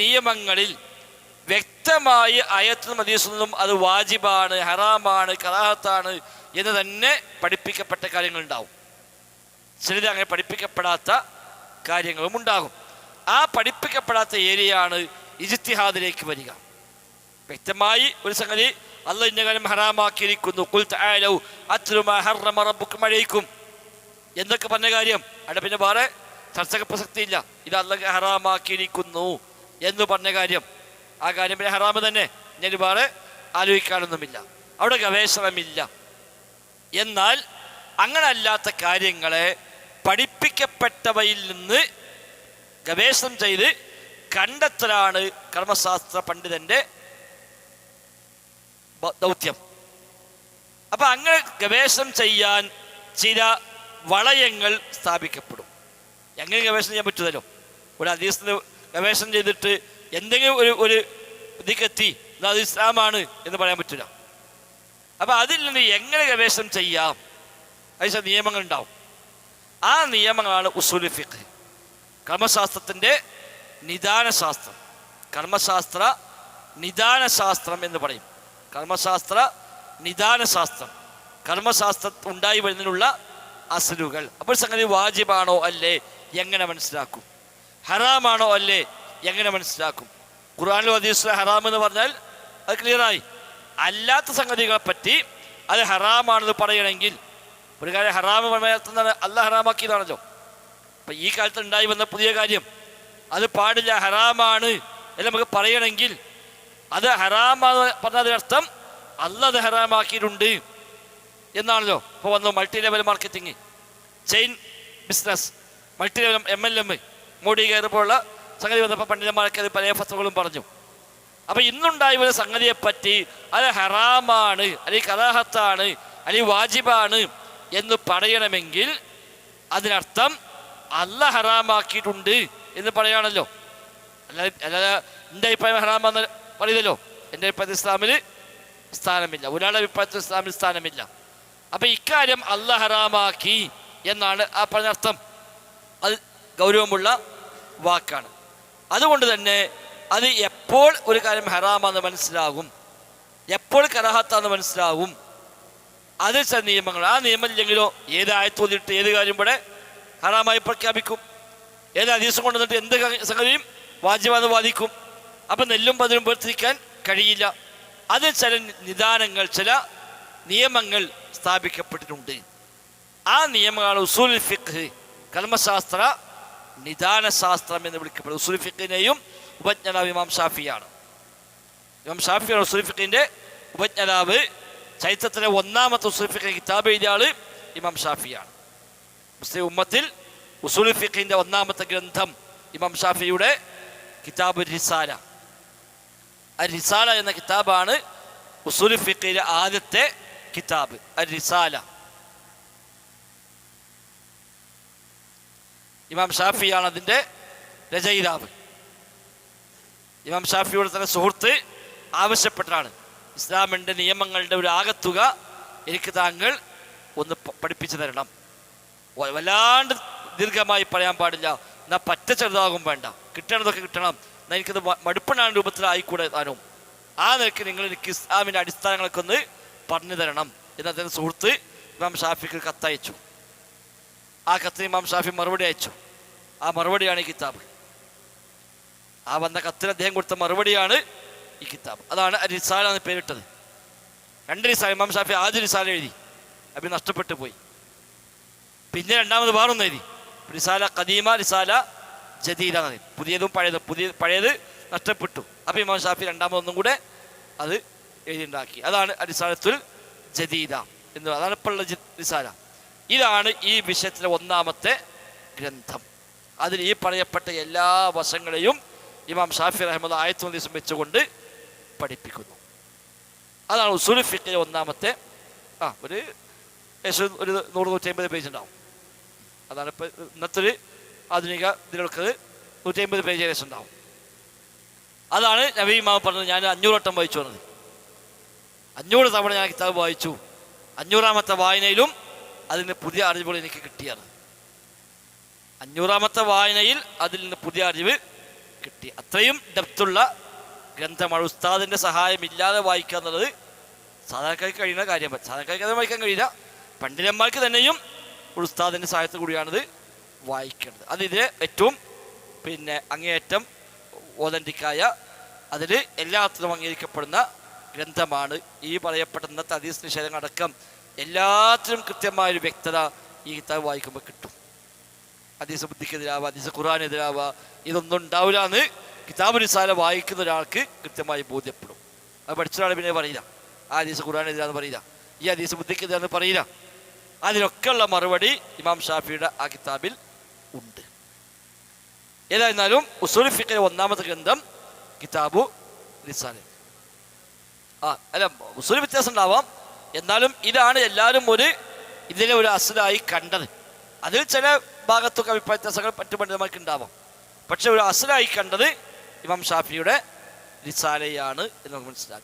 നിയമങ്ങളിൽ വ്യക്തമായി അയത്തും ഹദീസിലും അത് വാജിബാണ് ഹറാമാണ് കറാഹത്താണ് എന്ന് തന്നെ പഠിപ്പിക്കപ്പെട്ട കാര്യങ്ങളുണ്ടാവും. ചിലത് അങ്ങനെ പഠിപ്പിക്കപ്പെടാത്ത കാര്യങ്ങളും ഉണ്ടാകും. ആ പഠിപ്പിക്കപ്പെടാത്ത ഏരിയയാണ് ഇജിത്തിഹാദിലേക്ക് വരിക. വ്യക്തമായി ഒരു സംഗതി അല്ല ഇന്ന കാര്യം ഹറാമാക്കിയിരിക്കുന്നു. അഴയിക്കും എന്നൊക്കെ പറഞ്ഞ കാര്യം? അവിടെ പിന്നെ വേറെ ചർച്ചക്ക് പ്രസക്തിയില്ല. ഇത് അല്ല ഹറാമാക്കിയിരിക്കുന്നു. എന്ന് പറഞ്ഞ കാര്യം. ആ കാര്യം പിന്നെ ഹറാമ് തന്നെ. ഞാൻ വേറെ ആലോചിക്കാനൊന്നുമില്ല. അവിടെ ഗവേഷണമില്ല. എന്നാൽ അങ്ങനെ അല്ലാത്ത കാര്യങ്ങളെ പഠിപ്പിക്കപ്പെട്ടവയിൽ നിന്ന് ഗവേഷണം ചെയ്ത് കണ്ടെത്തലാണ് കർമ്മശാസ്ത്ര പണ്ഡിതന്റെ ദൗത്യം. അപ്പം അങ്ങനെ ഗവേഷണം ചെയ്യാൻ ചില വളയങ്ങൾ സ്ഥാപിക്കപ്പെടും. എങ്ങനെ ഗവേഷണം ചെയ്യാൻ പറ്റുമല്ലോ ഒരു അതീസിന് ഗവേഷണം ചെയ്തിട്ട് എന്തെങ്കിലും ഒരു ഒരു ഇതിക്കെത്തി. ഇത് അത് ഇസ്ലാമാണ് എന്ന് പറയാൻ പറ്റില്ല. അപ്പം അതിൽ നിന്ന് എങ്ങനെ ഗവേഷണം ചെയ്യാം? അതിന് നിയമങ്ങൾ ഉണ്ടാവും ആ നിയമങ്ങളാണ് ഉസൂലി ഫിഖ്. കർമ്മശാസ്ത്രത്തിന്റെ നിദാനശാസ്ത്രം. കർമ്മശാസ്ത്ര നിദാനശാസ്ത്രം എന്ന് പറയും. കർമ്മശാസ്ത്ര നിദാനശാസ്ത്രം. കർമ്മശാസ്ത്ര ഉണ്ടായി വരുന്നതിനുള്ള അസലുകൾ. അപ്പോൾ സംഗതി വാജിബാണോ അല്ലേ? എങ്ങനെ മനസ്സിലാക്കും? ഹറാമാണോ അല്ലേ? എങ്ങനെ മനസ്സിലാക്കും? ഖുർആാനിലും ഹദീസിലെ ഹറാം എന്ന് പറഞ്ഞാൽ അത് ക്ലിയറായി അല്ലാത്ത സംഗതികളെ പറ്റി അത് ഹറാമാണെന്ന് പറയണമെങ്കിൽ ഒരു കാര്യം ഹറാമ് പറഞ്ഞാൽ അല്ല ഹറാമാക്കിയതാണല്ലോ. അപ്പം ഈ കാലത്ത് ഉണ്ടായി വന്ന പുതിയ കാര്യം. അത് പാടില്ല ഹറാമാണ് എന്ന് നമുക്ക് പറയണമെങ്കിൽ അത് ഹറാമാന്ന് പറഞ്ഞതിനർത്ഥം അല്ല അത് ഹറാമാക്കിയിട്ടുണ്ട് എന്നാണല്ലോ. ഇപ്പോൾ വന്നു multi level marketing chain business multi level M L M Modi കയറിപ്പോലുള്ള സംഗതി വന്നപ്പോൾ പണ്ഡിതന്മാരൊക്കെ അത് പല ഫസ്തകളും പറഞ്ഞു. അപ്പൊ ഇന്നുണ്ടായ ഒരു സംഗതിയെ പറ്റി അത് ഹറാമാണ് അല്ലെങ്കിൽ കലാഹത്താണ് അല്ലെങ്കിൽ വാജിബാണ് എന്ന് പറയണമെങ്കിൽ അതിനർത്ഥം അല്ല ഹറാമാക്കിയിട്ടുണ്ട് എന്ന് പറയാണല്ലോ അല്ലാതെ അല്ലാതെ എന്റെ അഭിപ്രായം ഹറാമെന്ന് പറയുന്നല്ലോ എന്റെ അഭിപ്രായത്തിൽ ഇസ്ലാമിൽ സ്ഥാനമില്ല. ഒരാളുടെ അഭിപ്രായത്തിൽ ഇസ്ലാമിൽ സ്ഥാനമില്ല. അപ്പൊ ഇക്കാര്യം അല്ല ഹറാമാക്കി എന്നാണ് ആ പറഞ്ഞ അർത്ഥം. അത് ഗൗരവമുള്ള വാക്കാണ്. അതുകൊണ്ട് തന്നെ അത് എപ്പോൾ ഒരു കാര്യം ഹറാമാന്ന് മനസ്സിലാകും എപ്പോൾ കരാഹത്താന്ന് മനസ്സിലാകും അത് ചില നിയമങ്ങൾ ആ നിയമം ഇല്ലെങ്കിലോ ഏത് ആയത്തോതിട്ട് ഏത് കാര്യം ഇവിടെ ഹറാമായി പ്രഖ്യാപിക്കും? ഏത് അതീസം കൊണ്ടുവന്നിട്ട് എന്ത് സംഗതിയും വാജ്യമാന്ന് വാദിക്കും? അപ്പം നെല്ലും പതിലും വേർതിരിക്കാൻ കഴിയില്ല. അത് ചില നിദാനങ്ങൾ ചില നിയമങ്ങൾ സ്ഥാപിക്കപ്പെട്ടിട്ടുണ്ട്. ആ നിയമങ്ങളാണ് ഉസൂൽ ഫിഖ് കർമ്മശാസ്ത്ര നിദാനശാസ്ത്രം എന്ന് വിളിക്കപ്പെടുന്നത് ഉസൂൽ ഉപജ്ഞനാവ് ഇമാം ഷാഫിയാണ്. ഇമാം ഷാഫിയാണ് ഉസൂൽ ഉപജ്ഞനാവ്. ചരിത്രത്തിലെ ഒന്നാമത്തെ ഉസൂൽ ഫിഖ് കിതാബ് എഴുതിയ ഇമാം ഷാഫിയാണ്. മുസ്ലിം ഉമ്മത്തിൽ ഉസൂൽ ഫിഖിന്റെ ഒന്നാമത്തെ ഗ്രന്ഥം ഇമാം ഷാഫിയുടെ കിതാബ് റിസാല. അൽ റിസാല എന്ന കിതാബാണ് ഉസൂൽ ഫിഖിലെ ആദ്യത്തെ കിതാബ് അ റിസാല. ഇമാം ഷാഫിയാണ് അതിന്റെ രചയിതാവ്. ഇമാം ഷാഫിയുടെ തന്നെ സുഹൃത്ത് ആവശ്യപ്പെട്ടാണ്. ഇസ്ലാമിന്റെ നിയമങ്ങളുടെ ഒരു ആകത്തുക എനിക്ക് താങ്കൾ ഒന്ന് പഠിപ്പിച്ചു തരണം. വല്ലാണ്ട് ദീർഘമായി പറയാൻ പാടില്ല. എന്നാ പറ്റ ചെറുതാകും വേണ്ട. കിട്ടണതൊക്കെ കിട്ടണം. എന്നാ എനിക്കത് മടുപ്പണാണ് രൂപത്തിലായിക്കൂടെ താനും. ആ നിലയ്ക്ക് നിങ്ങൾ എനിക്ക് ഇസ്ലാമിന്റെ അടിസ്ഥാനങ്ങളൊക്കെ ഒന്ന് പറഞ്ഞു തരണം. എന്ന് അദ്ദേഹം സുഹൃത്ത് ഇമാം ഷാഫിക്ക് കത്തയച്ചു. ആ കത്തിന് ഇമാം ഷാഫി മറുപടി അയച്ചു. ആ മറുപടിയാണ് ഈ കിതാബ്. ആ വന്ന കത്തിന് അദ്ദേഹം കൊടുത്ത മറുപടിയാണ് ഈ കിതാബ്. അതാണ് റിസാല എന്ന് പേരിട്ടത്. രണ്ട് റിസാല ഇമാം ഷാഫി ആദ്യ റിസാല എഴുതി. അപ്പം നഷ്ടപ്പെട്ടു പോയി. പിന്നെ രണ്ടാമത് വേറൊന്ന് എഴുതി. റിസാല കദീമ റിസാല ജദീദ. പുതിയതും പഴയതും. പുതിയ പഴയത് നഷ്ടപ്പെട്ടു. അപ്പം ഇമാം ഷാഫി രണ്ടാമതൊന്നും കൂടെ അത് എഴുതിയുണ്ടാക്കി അതാണ് അരിസാലത്തുൽ ജദീദ എന്ന് അതാണ് ഇപ്പോൾ ഉള്ള റിസാല. ഇതാണ് ഈ വിഷയത്തിലെ ഒന്നാമത്തെ ഗ്രന്ഥം. അതിൽ ഈ പറയപ്പെട്ട എല്ലാ വശങ്ങളെയും ഇമാം ഷാഫി റഹ്മദ് ആയത്തു ദിവസം വെച്ചുകൊണ്ട് പഠിപ്പിക്കുന്നു. അതാണ് ഉസൂൽ ഫിഖിലെ ഒന്നാമത്തെ ആ ഒരു ഏകദേശം ഒരു നൂറ് നൂറ്റി അമ്പത് പേജ് ഉണ്ടാവും. അതാണ് ഇപ്പോൾ ഇന്നത്തെ ഒരു ആധുനിക ഇതിലൊക്കെ നൂറ്റി അമ്പത് പേജ് ഏകദേശം ഉണ്ടാവും. അതാണ് നബി ഇമാം പറഞ്ഞത് ഞാൻ അഞ്ഞൂറ് വട്ടം വായിച്ചു വന്നത്. അഞ്ഞൂറ് തവണ ഞാൻ കിതാബ് വായിച്ചു. അഞ്ഞൂറാമത്തെ വായനയിലും അതിന് പുതിയ അറിവുകൾ എനിക്ക് കിട്ടിയത് അഞ്ഞൂറാമത്തെ വായനയിൽ അതിൽ നിന്ന് പുതിയ അറിവ് കിട്ടി. അത്രയും ഡെപ്തുള്ള ഗ്രന്ഥമാണ് ഉസ്താദിന്റെ സഹായമില്ലാതെ വായിക്കുക എന്നുള്ളത് സാധാരണക്കാർക്ക് കഴിയുന്ന കാര്യം. സാധാരണക്കാർക്ക് അത് വായിക്കാൻ കഴിയില്ല. പണ്ഡിതന്മാർക്ക് തന്നെയും ഒരു ഉസ്താദിന്റെ സഹായത്തോടു കൂടിയാണിത് വായിക്കേണ്ടത്. അത് ഇത് ഏറ്റവും പിന്നെ അങ്ങേയറ്റം ഓതന്റിക്കായ അതിൽ എല്ലാത്തിനും അംഗീകരിക്കപ്പെടുന്ന ഗ്രന്ഥമാണ് ഈ പറയപ്പെട്ട നിഷേധങ്ങൾ അടക്കം എല്ലാത്തിനും കൃത്യമായൊരു വ്യക്തത ഈ കിതാബ് വായിക്കുമ്പോൾ കിട്ടും. അതീസ ബുദ്ധിക്കെതിരാവുക അതീസ ഖുറാനെതിരാവുക ഇതൊന്നും ഉണ്ടാവില്ല എന്ന് കിതാബ് നിസാല വായിക്കുന്ന ഒരാൾക്ക് കൃത്യമായി ബോധ്യപ്പെടും. അത് പഠിച്ച ഒരാൾ പിന്നെ പറയില്ല. ആ അതീസ ഖുറാനെതിരാന്ന് പറയില്ല. ഈ അതീസ ബുദ്ധിക്കെതിരാന്ന് പറയില്ല. അതിനൊക്കെയുള്ള മറുപടി ഇമാം ഷാഫിയുടെ ആ കിതാബിൽ ഉണ്ട്. ഏതായിരുന്നാലും ഉസൂൽ ഫിഖിലെ ഒന്നാമത്തെ ഗ്രന്ഥം കിതാബു നിസാലെ ആ അല്ല ഉസൂൽ വ്യത്യാസം ഉണ്ടാവാം. എന്നാലും ഇതാണ് എല്ലാവരും ഒരു ഇതിലെ ഒരു അസുരായി കണ്ടത്. അതിൽ ചില ഭാഗത്തൊക്കെ അഭിപ്രായ വ്യത്യാസങ്ങൾ മറ്റു പണ്ഡിതന്മാർക്ക് ഉണ്ടാവാം പക്ഷെ ഒരു അസുരായി കണ്ടത് ഇമാം ഷാഫിയുടെ റിസാലയാണ് എന്ന് നമുക്ക് മനസ്സിലാക്കാം.